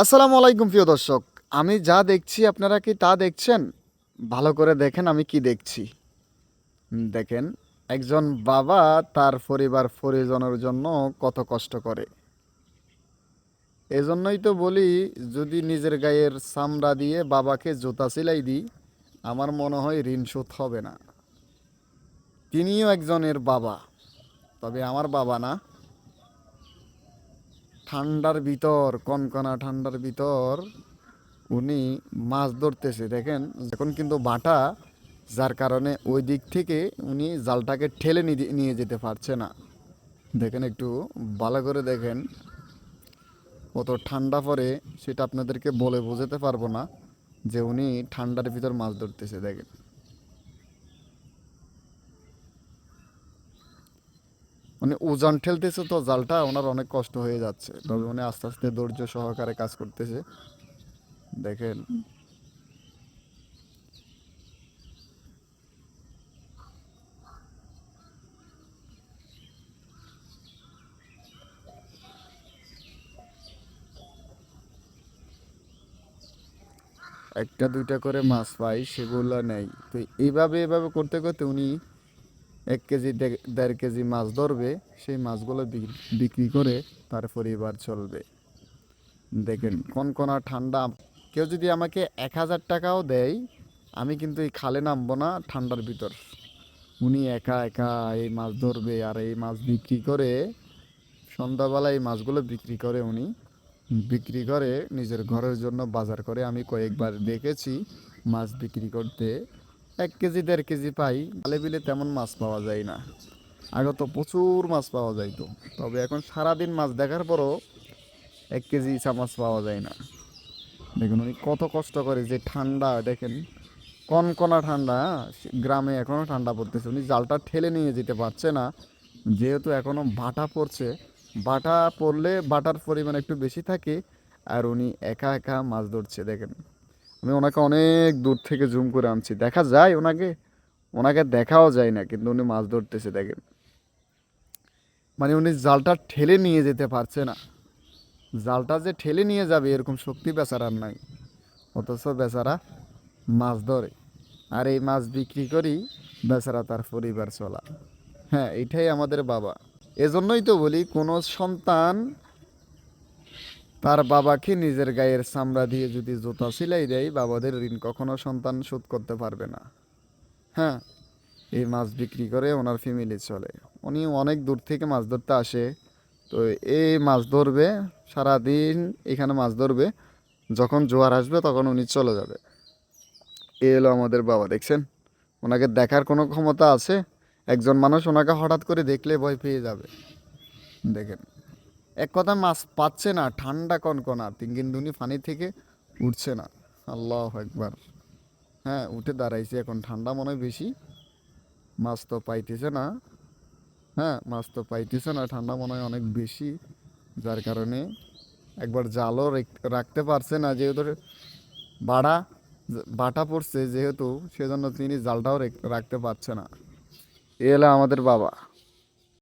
আসসালামু আলাইকুম প্রিয় দর্শক। আমি যা দেখছি, আপনারা কি তা দেখছেন? ভালো করে দেখেন আমি কি দেখছি। দেখেন, একজন বাবা তার পরিবার, পরিজনের জন্য কত কষ্ট করে। এজন্যই তো বলি, যদি নিজের গায়ের চামড়া দিয়ে বাবাকে জুতা সেলাই দিই, আমার মনে হয় ঋণ শোধ হবে না। তিনিও একজনের বাবা, তবে আমার বাবা না। ঠান্ডার ভিতর, কনকনা ঠান্ডার ভিতর উনি মাছ ধরতেছে। দেখেন এখন কিন্তু বাটা, যার কারণে ওই দিক থেকে উনি জালটাকে ঠেলে নিয়ে যেতে পারছে না। দেখেন একটু, ভালো করে দেখেন। কত ঠান্ডা পড়ে, সেটা আপনাদেরকে বলে বোঝাতে পারব না যে উনি ঠান্ডার ভিতর মাছ ধরতেছে। দেখেন। মানে ওজন ঠেলতেছে তো জালটা, ওনার অনেক কষ্ট হয়ে যাচ্ছে। তবে উনি আস্তে আস্তে ধৈর্য সহকারে কাজ করতেছে। দেখেন। একটা দুইটা করে মাছ পাই, সেগুলো নেই। তো এইভাবে এভাবে করতে করতে উনি এক কেজি দেড় কেজি মাছ ধরবে, সেই মাছগুলো বিক্রি- বিক্রি করে তার পরিবার চলবে। দেখেন কোন কনকনা ঠান্ডা। কেউ যদি আমাকে এক হাজার টাকাও দেয়, আমি কিন্তু এই খালে নামবো না ঠান্ডার ভিতর। উনি একা একা এই মাছ ধরবে আর এই মাছ বিক্রি করে, সন্ধ্যাবেলা এই মাছগুলো বিক্রি করে উনি, বিক্রি করে নিজের ঘরের জন্য বাজার করে। আমি কয়েকবার দেখেছি মাছ বিক্রি করতে এক কেজি, দেড় কেজি পাই। খালে বিলে তেমন মাছ পাওয়া যায় না। আগে তো প্রচুর মাছ পাওয়া যাইতো। তবে এখন সারাদিন মাছ দেখার পরও এক কেজি ইচা মাছ পাওয়া যায় না। দেখুন উনি কত কষ্ট করে যে ঠান্ডা, দেখেন, কনকনা ঠান্ডা? গ্রামে এখনও ঠান্ডা পড়তেছে। উনি জালটা ঠেলে নিয়ে যেতে পারছে না। যেহেতু এখনও বাটা পড়ছে, বাটা পড়লে বাটার পরিমাণ একটু বেশি থাকে, আর উনি একা একা মাছ ধরছে, দেখেন। আমি ওনাকে অনেক দূর থেকে জুম করে আনছি। দেখা যায় ওনাকে ওনাকে দেখাও যায় না, কিন্তু উনি মাছ ধরতেছে, দেখেন। মানে উনি জালটা ঠেলে নিয়ে যেতে পারছে না। জালটা যে ঠেলে নিয়ে যাবে, এরকম শক্তি বেচারার নাই। অথচ বেচারা মাছ ধরে। আর এই মাছ বিক্রি করি বেচারা তার পরিবার চলা। হ্যাঁ এটাই আমাদের বাবা। এজন্যই তো বলি, কোনো সন্তান তার বাবাকে নিজের গায়ের চামড়া দিয়ে যদি জুতা সিলাই দেয়, বাবাদের ঋণ কখনো সন্তান শোধ করতে পারবে না। হ্যাঁ এই মাছ বিক্রি করে ওনার ফ্যামিলি চলে। উনি অনেক দূর থেকে মাছ ধরতে আসে। তো এই মাছ ধরবে, সারাদিন এখানে মাছ ধরবে। যখন জোয়ার আসবে, তখন উনি চলে যাবে। এ এলো আমাদের বাবা, দেখছেন? ওনাকে দেখার কোনো ক্ষমতা আছে? একজন মানুষ ওনাকে হঠাৎ করে দেখলে ভয় পেয়ে যাবে। দেখেন। এক কথা মাছ পাচ্ছে না, ঠান্ডা কনকনা তিন দুনি পানি থেকে উঠছে না। আল্লাহ একবার হ্যাঁ উঠে দাঁড়াইছে এখন, ঠান্ডা মনে বেশি। মাছ তো পাইতেছে না। হ্যাঁ মাছ তো পাইতেছে না, ঠান্ডা মনে হয় অনেক বেশি। যার কারণে একবার জালও রেখ- রাখতে পারছে না, যেহেতু বাড়া, বাটা পড়ছে যেহেতু, সেজন্য তিনি জালটাও রেখ- রাখতে পারছে না। এ আমাদের বাবা।